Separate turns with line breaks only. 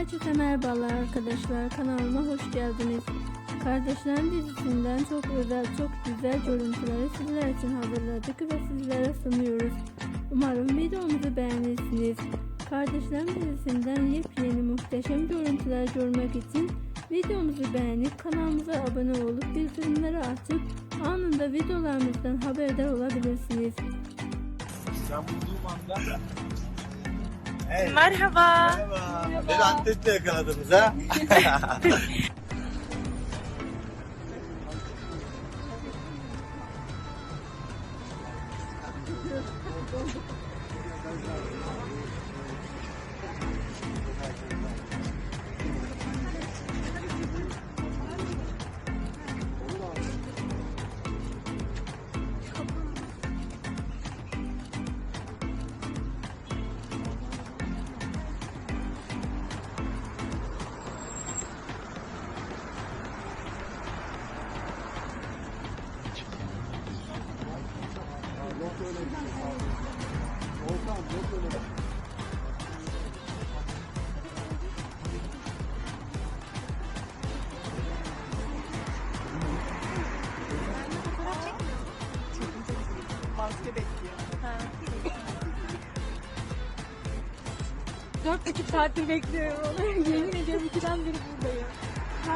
Herkese merhabalar arkadaşlar. Kanalıma hoş geldiniz. Kardeşlerim dizisinden çok özel, çok güzel görüntüleri sizler için hazırladık ve sizlere sunuyoruz. Umarım videomuzu beğenirsiniz. Kardeşlerim dizisinden yepyeni muhteşem görüntüler görmek için videomuzu beğenip kanalımıza abone olup bildirimleri açıp anında videolarımızdan haberdar olabilirsiniz.
Ben bulduğum anda Evet.
Merhaba.
Merhaba. Beni Antep'te yakaladınız ha.
Maske bekliyor.
Dört buçuk saattir bekliyorum. Yemin ediyorum ikiden beri buradayım.